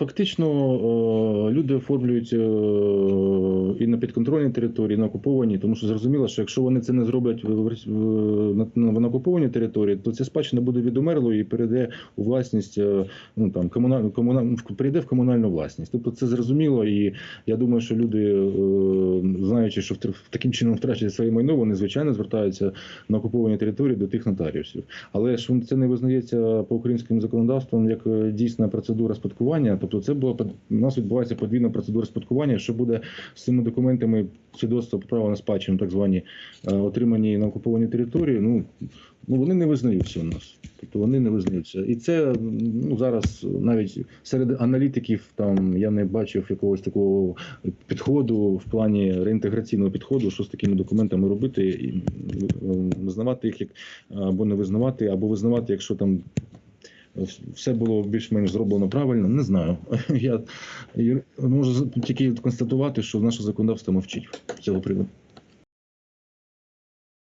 фактично е, люди оформлюють е, і на підконтрольній території, і на окупованій, тому що зрозуміло, що якщо вони це не зроблять на, окупованій території, то ця спадщина буде відумерлою і перейде у власність, е, ну там комунальну комунальну прийде в комунальну власність. Тобто це зрозуміло, і я думаю, що люди, знаючи, що таким чином втрачать своє майно, вони звичайно звертаються на окуповані території до тих нотаріусів. Але ж це не визнається по українським законодавствам як е, дійсна процедура спадкування. Тобто, це була у нас відбувається подвійна процедура спадкування. Що буде з цими документами свідоцтва про право на спадщину, так звані е, отримані на окупованій території? Ну ну вони не визнаються у нас. Тобто вони не визнаються. І це ну зараз навіть серед аналітиків там я не бачив якогось такого підходу в плані реінтеграційного підходу, що з такими документами робити, і визнавати їх як або не визнавати, або визнавати, якщо там все було більш-менш зроблено правильно. Не знаю. Я, можу тільки констатувати, що наше законодавство мовчить цього приводу.